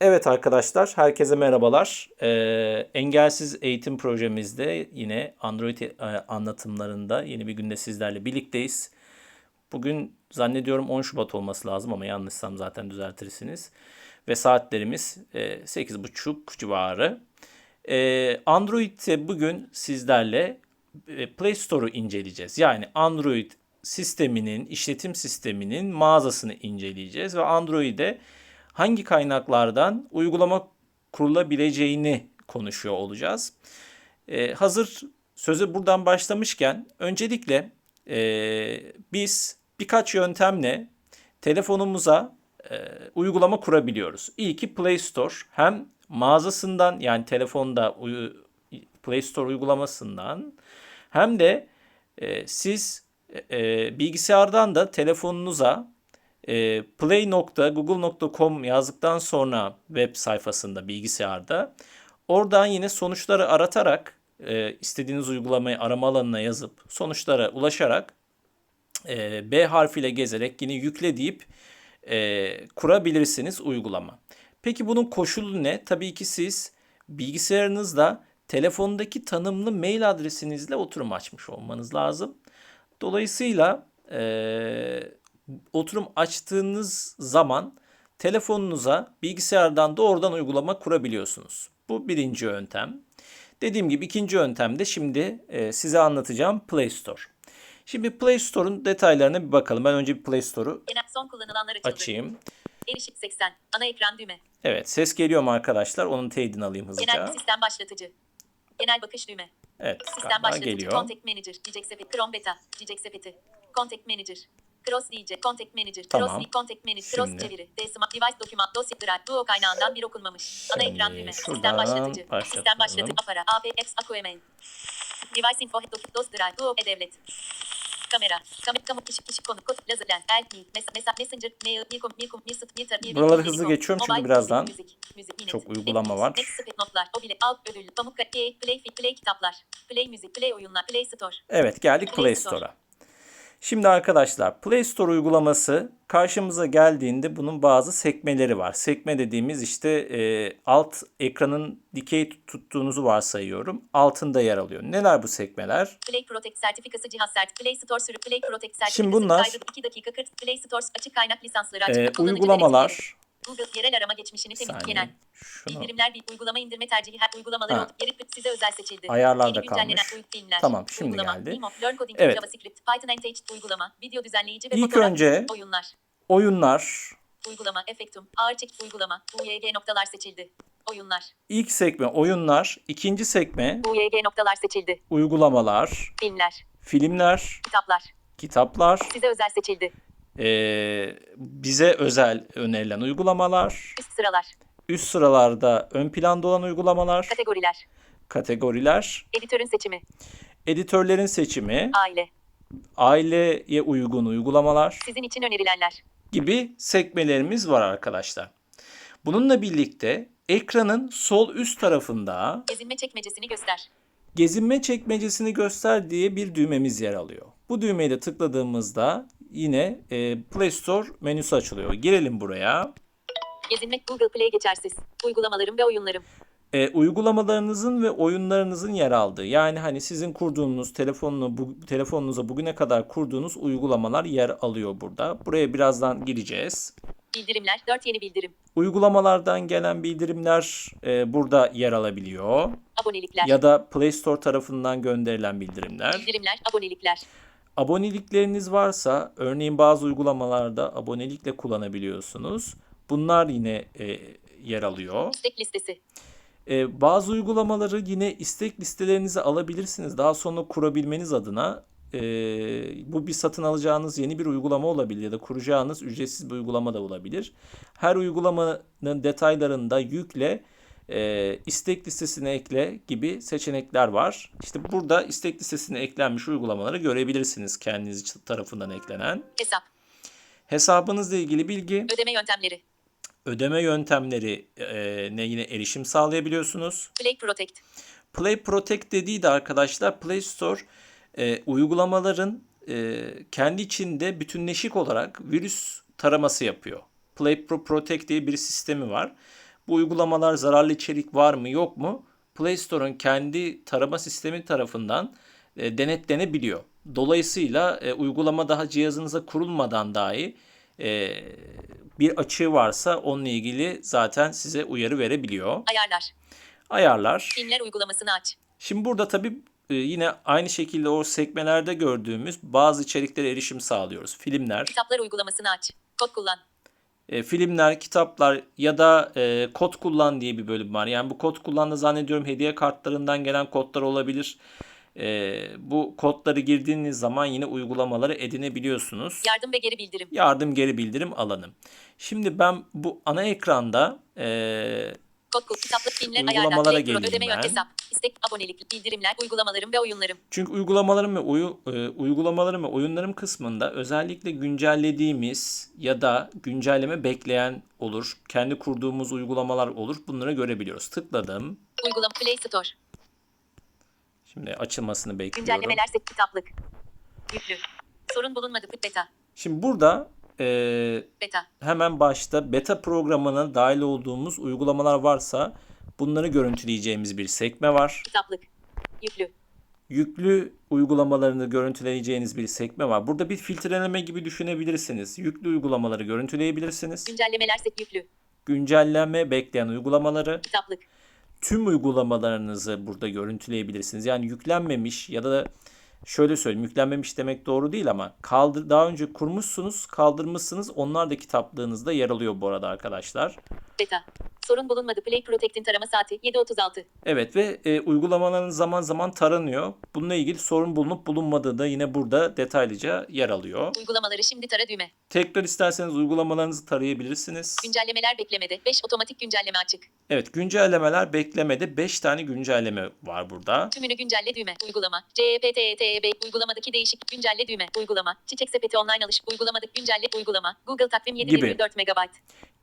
Evet arkadaşlar, herkese merhabalar. Ee, engelsiz eğitim projemizde yine Android e, anlatımlarında yeni bir günde sizlerle birlikteyiz. Bugün zannediyorum 10 Şubat olması lazım ama yanlışsam zaten düzeltirsiniz. Ve saatlerimiz e, 8.30 civarı. E, Android'te bugün sizlerle e, Play Store'u inceleyeceğiz. Yani Android sisteminin, işletim sisteminin mağazasını inceleyeceğiz ve Android'e hangi kaynaklardan uygulama kurulabileceğini konuşuyor olacağız. Ee, hazır sözü buradan başlamışken öncelikle e, biz birkaç yöntemle telefonumuza e, uygulama kurabiliyoruz. İlki Play Store hem mağazasından yani telefonda Play Store uygulamasından hem de e, siz e, bilgisayardan da telefonunuza e, play.google.com yazdıktan sonra web sayfasında bilgisayarda oradan yine sonuçları aratarak e, istediğiniz uygulamayı arama alanına yazıp sonuçlara ulaşarak e, B harfiyle gezerek yine yükle deyip e, kurabilirsiniz uygulama. Peki bunun koşulu ne? Tabii ki siz bilgisayarınızda telefondaki tanımlı mail adresinizle oturum açmış olmanız lazım. Dolayısıyla e, oturum açtığınız zaman telefonunuza bilgisayardan doğrudan uygulama kurabiliyorsunuz. Bu birinci yöntem. Dediğim gibi ikinci yöntem de şimdi e, size anlatacağım Play Store. Şimdi Play Store'un detaylarına bir bakalım. Ben önce bir Play Store'u Genel son kullanılanlar açıldı. açayım. Erişim 80. Ana ekran düğme. Evet ses geliyor mu arkadaşlar? Onun teyidini alayım Genel hızlıca. sistem başlatıcı. Genel bakış düğme. Evet Sistem başlatıcı. geliyor. Contact Manager. Cicek sepeti. Chrome Beta. Cicek sepeti. Contact Manager. Cross DJ. Contact Manager. Tamam. Cross Contact Manager. Cross Şimdi. çeviri. Desima. Device doküman. Dosya drive. Duo kaynağından bir okunmamış. Ana ekran düğme. Sistem başlatıcı. Sistem başlatıcı. Apara. APX. Aquaman. Device info. Doc- Dos drive. Duo e-devlet. Kamera. Kamera. Kamu. Işık. Işık konu. Kod. Lazerlen. LP. Mes Mes Messenger. Mail. Milkom. Milkom. Milsit. Milter. Milkom. Buraları hızlı geçiyorum çünkü birazdan çok uygulama var. Notlar, o bile alt ödül, pamuk play, play, fit, play kitaplar, play müzik, play oyunlar, play store. Evet geldik Play Play Store. Store'a. Şimdi arkadaşlar Play Store uygulaması karşımıza geldiğinde bunun bazı sekmeleri var. Sekme dediğimiz işte e, alt ekranın dikey tuttuğunuzu varsayıyorum. Altında yer alıyor. Neler bu sekmeler? Play Protect sertifikası cihaz sert, Play Store sürü, Play Protect sertifikası Şimdi bunlar- kaydı 2 dakika 40, Play Store açık kaynak lisansları açık, E, uygulamalar. Google yerel arama geçmişini temiz, saniye. genel. Şunu Bildirimler bir uygulama indirme tercihi her uygulamaları Ha. olup yeri size özel seçildi. Ayarlarda kalmış. filmler. Tamam, şimdi uygulama, geldi. Imo, Learn Coding, Evet. JavaScript, Python Entaged uygulama, video düzenleyici ve İlk fotoğraf, önce- oyunlar. oyunlar. Uygulama, efektum, ağır çek uygulama, UYG noktalar seçildi. Oyunlar, İlk sekme oyunlar. ikinci sekme UYG noktalar seçildi. uygulamalar. Filmler, Filmler. kitaplar, Kitaplar. size özel seçildi. E, bize özel önerilen uygulamalar. Üst sıralar, Üst sıralarda ön planda olan uygulamalar, kategoriler, kategoriler, editörün seçimi, editörlerin seçimi, aile, aileye uygun uygulamalar sizin için önerilenler. gibi sekmelerimiz var arkadaşlar. Bununla birlikte ekranın sol üst tarafında Gezinme çekmecesini göster. gezinme çekmecesini göster diye bir düğmemiz yer alıyor. Bu düğmeyi de tıkladığımızda yine e, Play Store menüsü açılıyor. Girelim buraya. Gezinme Google Play geçersiz. Uygulamalarım ve oyunlarım. e, uygulamalarınızın ve oyunlarınızın yer aldığı yani hani sizin kurduğunuz telefonunu bu, telefonunuza bugüne kadar kurduğunuz uygulamalar yer alıyor burada. Buraya birazdan gireceğiz. Bildirimler 4 yeni bildirim. Uygulamalardan gelen bildirimler e, burada yer alabiliyor Abonelikler. ya da Play Store tarafından gönderilen bildirimler. Bildirimler, abonelikler. Abonelikleriniz varsa örneğin bazı uygulamalarda abonelikle kullanabiliyorsunuz. Bunlar yine e, yer alıyor. İstek listesi. Ee, bazı uygulamaları yine istek listelerinize alabilirsiniz. Daha sonra kurabilmeniz adına e, bu bir satın alacağınız yeni bir uygulama olabilir ya da kuracağınız ücretsiz bir uygulama da olabilir. Her uygulamanın detaylarında yükle, e, istek listesine ekle gibi seçenekler var. İşte burada istek listesine eklenmiş uygulamaları görebilirsiniz kendiniz tarafından eklenen. Hesap. Hesabınızla ilgili bilgi, Ödeme yöntemleri. ödeme yöntemleri e, ne yine erişim sağlayabiliyorsunuz. Play Protect. Play Protect dediği de arkadaşlar Play Store e, uygulamaların e, kendi içinde bütünleşik olarak virüs taraması yapıyor. Play Pro Protect diye bir sistemi var. Bu uygulamalar zararlı içerik var mı yok mu? Play Store'un kendi tarama sistemi tarafından e, denetlenebiliyor. Dolayısıyla e, uygulama daha cihazınıza kurulmadan dahi e, bir açığı varsa onunla ilgili zaten size uyarı verebiliyor. Ayarlar. Ayarlar. Filmler uygulamasını aç. Şimdi burada tabii e, yine aynı şekilde o sekmelerde gördüğümüz bazı içeriklere erişim sağlıyoruz. Filmler, Kitaplar uygulamasını aç. Kod kullan. E, filmler, kitaplar ya da e, kod kullan diye bir bölüm var. Yani bu kod kullanda zannediyorum hediye kartlarından gelen kodlar olabilir. E, bu kodları girdiğiniz zaman yine uygulamaları edinebiliyorsunuz. Yardım ve geri bildirim. Yardım geri bildirim alanı. Şimdi ben bu ana ekranda e, Kod kitaplık filmler Uygulamalara ayarlar. Geleyim ödeme ben. hesap. İstek abonelik bildirimler uygulamalarım ve oyunlarım. Çünkü uygulamalarım ve oyu, e, uygulamalarım ve oyunlarım kısmında özellikle güncellediğimiz ya da güncelleme bekleyen olur. Kendi kurduğumuz uygulamalar olur. Bunları görebiliyoruz. Tıkladım. Uygulama Play Store. Şimdi açılmasını bekliyorum. Güncellemeler kitaplık. Yüklü. Sorun bulunmadı. Beta. Şimdi burada e, Beta. hemen başta beta programına dahil olduğumuz uygulamalar varsa bunları görüntüleyeceğimiz bir sekme var. Kitaplık. Yüklü. Yüklü uygulamalarını görüntüleyeceğiniz bir sekme var. Burada bir filtreleme gibi düşünebilirsiniz. Yüklü uygulamaları görüntüleyebilirsiniz. Güncellemeler set yüklü. güncelleme bekleyen uygulamaları, Kitaplık. tüm uygulamalarınızı burada görüntüleyebilirsiniz. Yani yüklenmemiş ya da şöyle söyleyeyim yüklenmemiş demek doğru değil ama kaldır daha önce kurmuşsunuz, kaldırmışsınız. Onlar da kitaplığınızda yer alıyor bu arada arkadaşlar. Beta. Sorun bulunmadı. Play Protect'in tarama saati 7.36. Evet ve e, uygulamalarınız zaman zaman taranıyor. Bununla ilgili sorun bulunup bulunmadığı da yine burada detaylıca yer alıyor. Uygulamaları şimdi tara düğme. Tekrar isterseniz uygulamalarınızı tarayabilirsiniz. Güncellemeler beklemede. 5 otomatik güncelleme açık. Evet güncellemeler beklemede 5 tane güncelleme var burada. Tümünü güncelle düğme. Uygulama. CEPTETEB. Uygulamadaki değişik güncelle düğme. Uygulama. Çiçek sepeti online alış. Uygulamadaki güncelle. Uygulama. Google takvim 7,4 MB.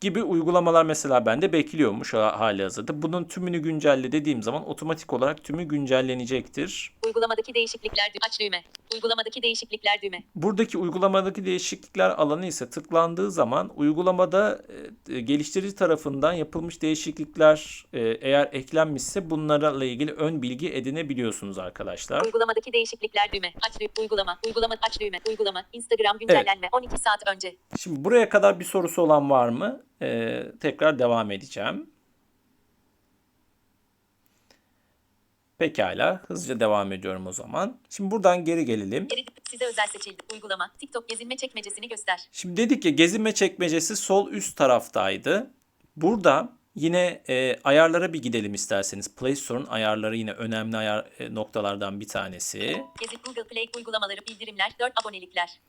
Gibi uygulamalar mesela bende bekliyormuş ha- hali hazırda. Bunun tümünü güncelle dediğim zaman otomatik olarak tümü güncellenecektir. Uygulamadaki değişiklikler düğme. Aç düğme. Uygulamadaki değişiklikler düğme. Buradaki uygulamadaki değişiklikler alanı ise tıklandığı zaman uygulamada e, geliştirici tarafından yapılmış değişiklikler e, eğer eklenmişse bunlarla ilgili ön bilgi edinebiliyorsunuz arkadaşlar. Uygulamadaki değişiklikler düğme. Aç düğme. Uygulama. Uygulama. Aç düğme. Uygulama. Instagram güncellenme. 12 saat önce. Şimdi buraya kadar bir sorusu olan var mı? E, tekrar devam edeceğim. Pekala, hızlıca devam ediyorum o zaman. Şimdi buradan geri gelelim. Size özel seçildi. Uygulama. TikTok gezinme çekmecesini göster. Şimdi dedik ya gezinme çekmecesi sol üst taraftaydı. Burada yine e, ayarlara bir gidelim isterseniz. Play Store'un ayarları yine önemli ayar e, noktalardan bir tanesi. Gezi Google Play uygulamaları bildirimler 4 abonelikler.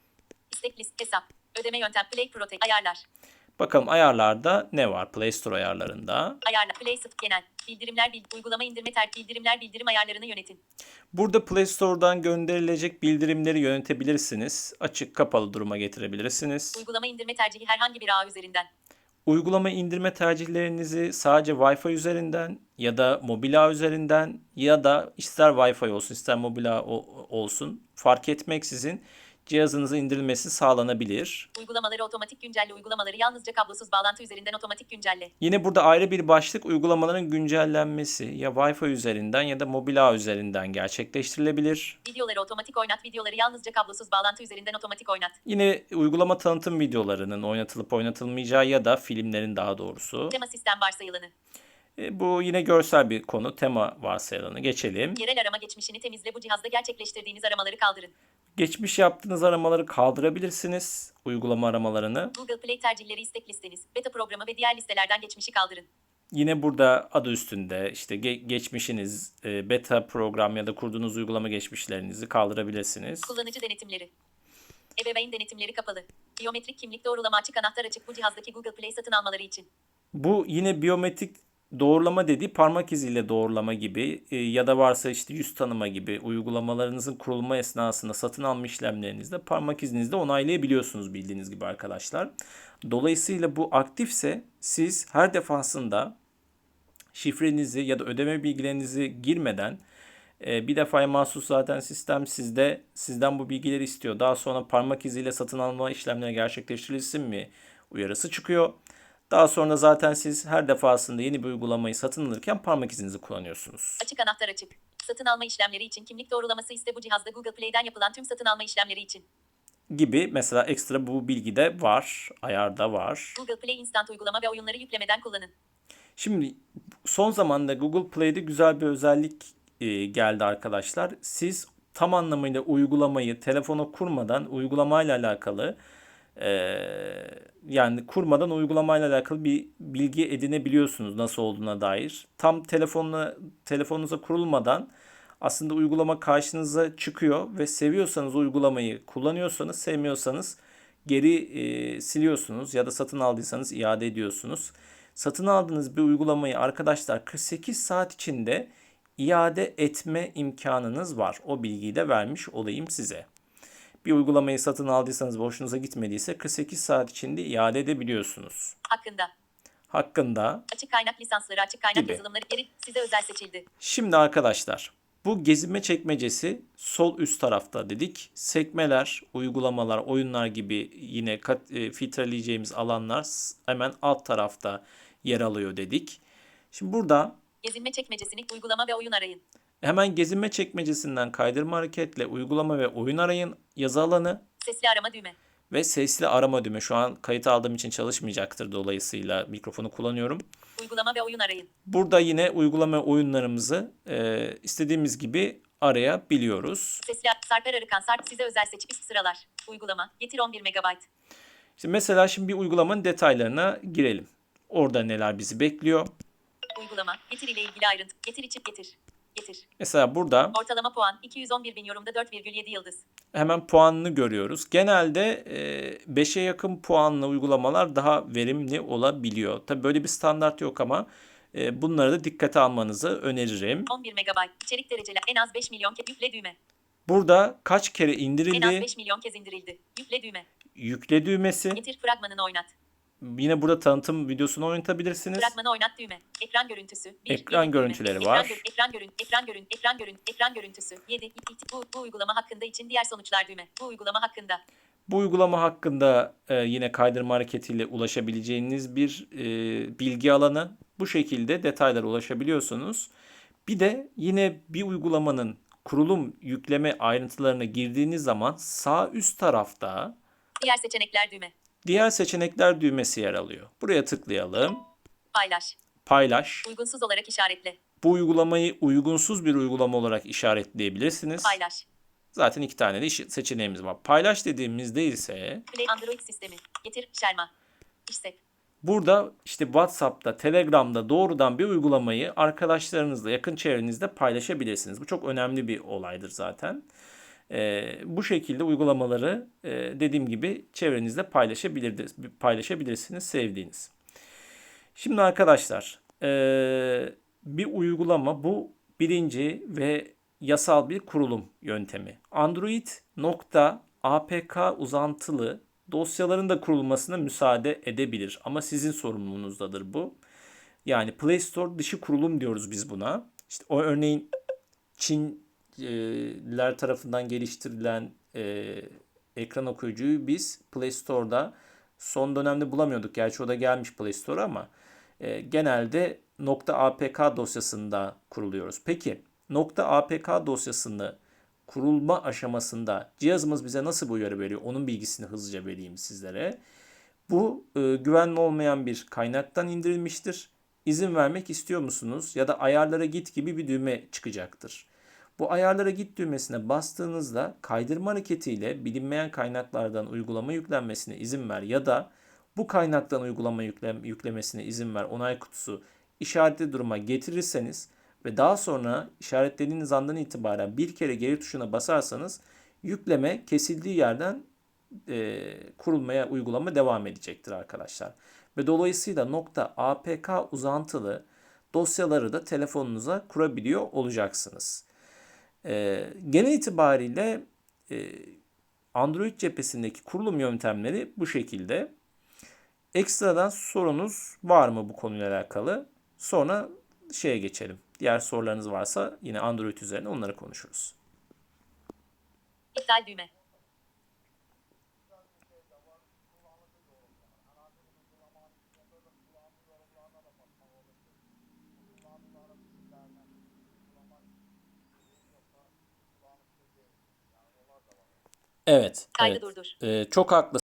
İstek list hesap. Ödeme yöntem Play Protect ayarlar. Bakalım ayarlarda ne var Play Store ayarlarında? Ayarla Play Store genel. Bildirimler bil, uygulama indirme ter bildirimler bildirim ayarlarını yönetin. Burada Play Store'dan gönderilecek bildirimleri yönetebilirsiniz. Açık kapalı duruma getirebilirsiniz. Uygulama indirme tercihi herhangi bir ağ üzerinden. Uygulama indirme tercihlerinizi sadece Wi-Fi üzerinden ya da mobil ağ üzerinden ya da ister Wi-Fi olsun ister mobil ağ olsun fark etmeksizin cihazınıza indirilmesi sağlanabilir. Uygulamaları otomatik güncelle uygulamaları yalnızca kablosuz bağlantı üzerinden otomatik güncelle. Yine burada ayrı bir başlık uygulamaların güncellenmesi ya Wi-Fi üzerinden ya da mobil ağ üzerinden gerçekleştirilebilir. Videoları otomatik oynat videoları yalnızca kablosuz bağlantı üzerinden otomatik oynat. Yine uygulama tanıtım videolarının oynatılıp oynatılmayacağı ya da filmlerin daha doğrusu. Tema sistem varsayılanı. E, bu yine görsel bir konu. Tema varsayılanı geçelim. Yerel arama geçmişini temizle bu cihazda gerçekleştirdiğiniz aramaları kaldırın. Geçmiş yaptığınız aramaları kaldırabilirsiniz. Uygulama aramalarını. Google Play tercihleri istek listeniz, beta programı ve diğer listelerden geçmişi kaldırın. Yine burada adı üstünde işte ge- geçmişiniz, e, beta program ya da kurduğunuz uygulama geçmişlerinizi kaldırabilirsiniz. Kullanıcı denetimleri. Ebeveyn denetimleri kapalı. Biyometrik kimlik doğrulama açık anahtar açık bu cihazdaki Google Play satın almaları için. Bu yine biyometrik doğrulama dediği parmak iziyle doğrulama gibi e, ya da varsa işte yüz tanıma gibi uygulamalarınızın kurulma esnasında satın alma işlemlerinizde parmak izinizle onaylayabiliyorsunuz bildiğiniz gibi arkadaşlar. Dolayısıyla bu aktifse siz her defasında şifrenizi ya da ödeme bilgilerinizi girmeden e, bir defaya mahsus zaten sistem sizde sizden bu bilgileri istiyor. Daha sonra parmak iziyle satın alma işlemleri gerçekleştirilsin mi uyarısı çıkıyor. Daha sonra zaten siz her defasında yeni bir uygulamayı satın alırken parmak izinizi kullanıyorsunuz. Açık anahtar açık. Satın alma işlemleri için kimlik doğrulaması iste bu cihazda Google Play'den yapılan tüm satın alma işlemleri için. Gibi mesela ekstra bu bilgide var, ayarda var. Google Play Instant uygulama ve oyunları yüklemeden kullanın. Şimdi son zamanda Google Play'de güzel bir özellik e, geldi arkadaşlar. Siz tam anlamıyla uygulamayı telefona kurmadan uygulamayla alakalı e, yani kurmadan uygulamayla alakalı bir bilgi edinebiliyorsunuz nasıl olduğuna dair. Tam telefonla telefonunuza kurulmadan aslında uygulama karşınıza çıkıyor ve seviyorsanız uygulamayı kullanıyorsanız sevmiyorsanız geri e, siliyorsunuz ya da satın aldıysanız iade ediyorsunuz. Satın aldığınız bir uygulamayı arkadaşlar 48 saat içinde iade etme imkanınız var. O bilgiyi de vermiş olayım size. Bir uygulamayı satın aldıysanız ve hoşunuza gitmediyse 48 saat içinde iade edebiliyorsunuz. Hakkında. Hakkında Açık kaynak lisansları, açık kaynak Gibi. yazılımları geri size özel seçildi. Şimdi arkadaşlar bu gezinme çekmecesi sol üst tarafta dedik. Sekmeler, uygulamalar, oyunlar gibi yine kat, e, filtreleyeceğimiz alanlar hemen alt tarafta yer alıyor dedik. Şimdi burada Gezinme çekmecesini uygulama ve oyun arayın. Hemen gezinme çekmecesinden kaydırma hareketle uygulama ve oyun arayın yazı alanı Sesli arama düğme. ve sesli arama düğme. Şu an kayıt aldığım için çalışmayacaktır dolayısıyla mikrofonu kullanıyorum. Uygulama ve oyun arayın. Burada yine uygulama oyunlarımızı e, istediğimiz gibi arayabiliyoruz. Sesli Sarper Arıkan Sarp size özel seçip sıralar. Uygulama. Getir 11 MB. Şimdi mesela şimdi bir uygulamanın detaylarına girelim. Orada neler bizi bekliyor? Uygulama. Getir ile ilgili ayrıntı. Getir içip getir. Getir. Mesela burada Ortalama puan 211 bin yorumda 4,7 yıldız. hemen puanını görüyoruz. Genelde 5'e yakın puanlı uygulamalar daha verimli olabiliyor. Tabii böyle bir standart yok ama e, bunları da dikkate almanızı öneririm. 11 MB. İçerik dereceler en az 5 milyon kez yükle düğme. Burada kaç kere En az indirildi? 5 milyon kez indirildi. Yükle düğme. Yükle düğmesi. Getir fragmanını oynat. Yine burada tanıtım videosunu oynatabilirsiniz. Fragmanı oynat düğme. Ekran görüntüsü. Bir, Ekran düğme. görüntüleri ekran var. gör- ekran görün, ekran görün, ekran görün, ekran görüntüsü. 7. Bu, bu uygulama hakkında için diğer sonuçlar düğme. Bu uygulama hakkında. Bu uygulama hakkında e, yine kaydırma hareketiyle ulaşabileceğiniz bir e, bilgi alanı. Bu şekilde detaylara ulaşabiliyorsunuz. Bir de yine bir uygulamanın kurulum yükleme ayrıntılarına girdiğiniz zaman sağ üst tarafta Diğer seçenekler düğme. Diğer seçenekler düğmesi yer alıyor. Buraya tıklayalım. Paylaş. Paylaş. Uygunsuz olarak işaretle. Bu uygulamayı uygunsuz bir uygulama olarak işaretleyebilirsiniz. Paylaş. Zaten iki tane de seçeneğimiz var. Paylaş dediğimizde ise Play Android sistemi. Getir Şerma. İşsek. Burada işte WhatsApp'ta, Telegram'da doğrudan bir uygulamayı arkadaşlarınızla, yakın çevrenizde paylaşabilirsiniz. Bu çok önemli bir olaydır zaten. Ee, bu şekilde uygulamaları e, dediğim gibi çevrenizde paylaşabilir, paylaşabilirsiniz sevdiğiniz. Şimdi arkadaşlar e, bir uygulama bu birinci ve yasal bir kurulum yöntemi. Android nokta APK uzantılı dosyaların da kurulmasına müsaade edebilir. Ama sizin sorumluluğunuzdadır bu. Yani Play Store dışı kurulum diyoruz biz buna. İşte o örneğin Çinliler tarafından geliştirilen e, ekran okuyucuyu biz Play Store'da son dönemde bulamıyorduk. Gerçi o da gelmiş Play Store'a ama e, genelde .apk dosyasında kuruluyoruz. Peki .apk dosyasını kurulma aşamasında cihazımız bize nasıl bu uyarı veriyor? Onun bilgisini hızlıca vereyim sizlere. Bu e, güvenli olmayan bir kaynaktan indirilmiştir. İzin vermek istiyor musunuz? Ya da ayarlara git gibi bir düğme çıkacaktır. Bu ayarlara git düğmesine bastığınızda kaydırma hareketiyle bilinmeyen kaynaklardan uygulama yüklenmesine izin ver ya da bu kaynaktan uygulama yüklem, yüklemesine izin ver onay kutusu işaretli duruma getirirseniz ve daha sonra işaretlediğiniz andan itibaren bir kere geri tuşuna basarsanız yükleme kesildiği yerden e, kurulmaya uygulama devam edecektir arkadaşlar. Ve dolayısıyla nokta .apk uzantılı dosyaları da telefonunuza kurabiliyor olacaksınız. E, genel itibariyle e, Android cephesindeki kurulum yöntemleri bu şekilde. Ekstradan sorunuz var mı bu konuyla alakalı? Sonra şeye geçelim. Diğer sorularınız varsa yine Android üzerine onları konuşuruz. İptal düğme. Evet. Kaydı evet. durdur. Ee, çok haklısın.